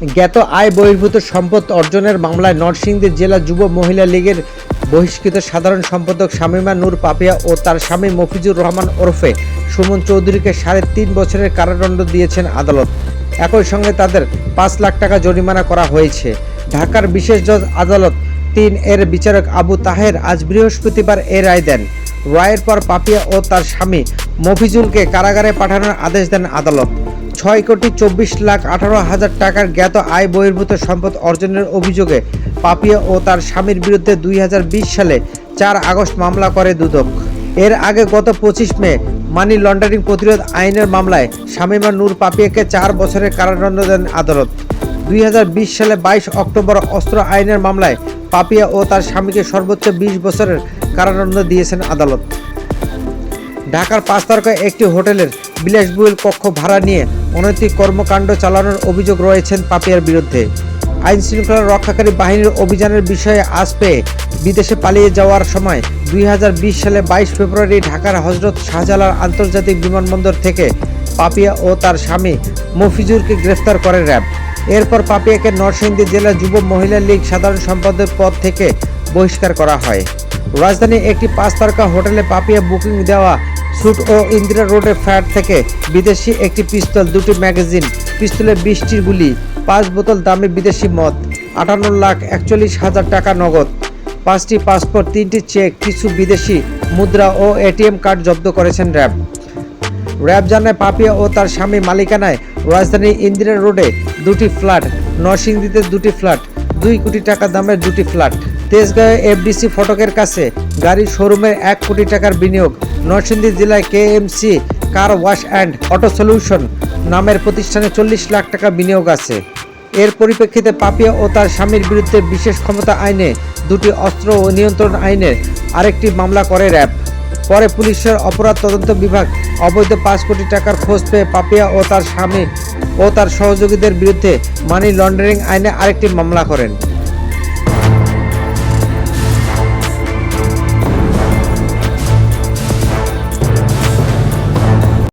জ্ঞাত আয় বহির্ভূত সম্পদ অর্জনের মামলায় নরসিংদী জেলা যুব মহিলা লীগের বহিষ্কৃত সাধারণ সম্পাদক শামীমা নূর পাপিয়া ও তার স্বামী মফিজুর রহমান ওরফে সুমন চৌধুরীকে সাড়ে তিন বছরের কারাদণ্ড দিয়েছেন আদালত। একই সঙ্গে তাদের পাঁচ লাখ টাকা জরিমানা করা হয়েছে। ঢাকার বিশেষ জজ আদালত তিন এর বিচারক আবু তাহের আজ বৃহস্পতিবার এ রায় দেন। রায়ের পর পাপিয়া ও তার স্বামী মফিজুলকে কারাগারে পাঠানোর আদেশ দেন আদালত। ছয় কোটি চব্বিশ লাখ আঠারো হাজার টাকার জ্ঞাত আয় বহির্ভূত সম্পদ অর্জনের অভিযোগে পাপিয়া ও তার স্বামীর বিরুদ্ধে দুই হাজার বিশ সালে চার আগস্ট মামলা করে দুদক। এর আগে গত পঁচিশ মে মানি লন্ডারিং প্রতিরোধ আইনের মামলায় শামীমা নূর পাপিয়াকে চার বছরের কারাদণ্ড দেন আদালত। দুই হাজার বিশ সালে বাইশ অক্টোবর অস্ত্র আইনের মামলায় পাপিয়া ও তার স্বামীকে সর্বোচ্চ বিশ বছরের কারাদণ্ড দিয়েছেন আদালত। ঢাকার পাঁচ তারকা একটি হোটেলের বিলাসবহুল কক্ষ ভাড়া নিয়ে অনৈতিক কর্মকাণ্ড চালানোর অভিযোগ রয়েছেন পাপিয়ার বিরুদ্ধে। আইন শৃঙ্খলা রক্ষাকারী বাহিনীর অভিযানের বিষয়ে আজ পেয়ে বিদেশে পালিয়ে যাওয়ার সময় দুই হাজার বিশ সালে বাইশ ফেব্রুয়ারি ঢাকার হজরত শাহজালাল আন্তর্জাতিক বিমানবন্দর থেকে পাপিয়া ও তার স্বামী মফিজুরকে গ্রেফতার করে র্যাব। এরপর পাপিয়াকে নরসিংদী জেলা যুব মহিলা লীগ সাধারণ সম্পাদক পদ থেকে বহিষ্কার করা হয়। রাজধানীর একটি পাঁচ তারকা হোটেলে পাপিয়া বুকিং দেওয়া স্যুট ও ইন্দিরা রোডের ফ্ল্যাট থেকে বিদেশি একটি পিস্তল, দুটি ম্যাগাজিন পিস্তলের বিশটি গুলি, পাঁচ বোতল দামে বিদেশি মদ, আটান্ন লাখ একচল্লিশ হাজার টাকা নগদ, পাঁচটি পাসপোর্ট, তিনটি চেক, কিছু বিদেশি মুদ্রা ও এটিএম কার্ড জব্দ করেছেন র্যাব। র্যাব জানায় পাপিয়া ও তার স্বামী মালিকানায় রাজধানী ইন্দিরা রোডে দুটি ফ্ল্যাট, নরসিংদীতে দুটি ফ্ল্যাট দুই কোটি টাকা দামের দুটি ফ্ল্যাট। তেজগাঁও এফডিসি ফটকের কাছে গাড়ির শোরুমে এক কোটি টাকার বিনিয়োগ। নরসিংদী জেলায় KMC car wash and auto solution নামের প্রতিষ্ঠানে চল্লিশ লাখ টাকা বিনিয়োগ আছে। এর পরিপ্রেক্ষিতে পাপিয়া ও তার স্বামীর বিরুদ্ধে বিশেষ ক্ষমতা আইনে দুটি অস্ত্র ও নিয়ন্ত্রণ আইনের আরেকটি মামলা করে র্যাব। পরে পুলিশের অপরাধ তদন্ত বিভাগ অবৈধ পাঁচ কোটি টাকার খোঁজ পেয়ে পাপিয়া ও তার স্বামী ও তার সহযোগীদের বিরুদ্ধে মানি লন্ডারিং আইনে আরেকটি মামলা করেন।